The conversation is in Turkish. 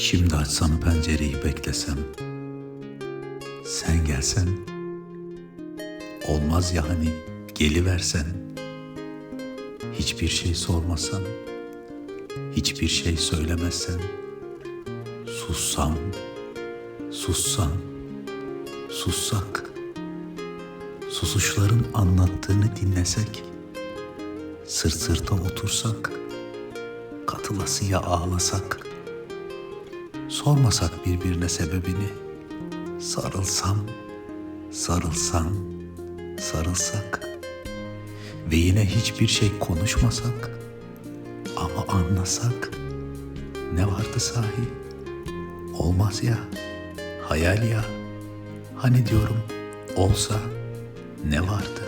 Şimdi açsam pencereyi beklesem, sen gelsen, olmaz ya hani geliversen, hiçbir şey sormasan, hiçbir şey söylemezsen, sussam, sussam, sussak, susuşların anlattığını dinlesek, sırt sırta otursak, katılasıya ağlasak, sormasak birbirine sebebini, sarılsam, sarılsam, sarılsak ve yine hiçbir şey konuşmasak ama anlasak ne vardı sahi? Olmaz ya, hayal ya. Hani diyorum olsa ne vardı?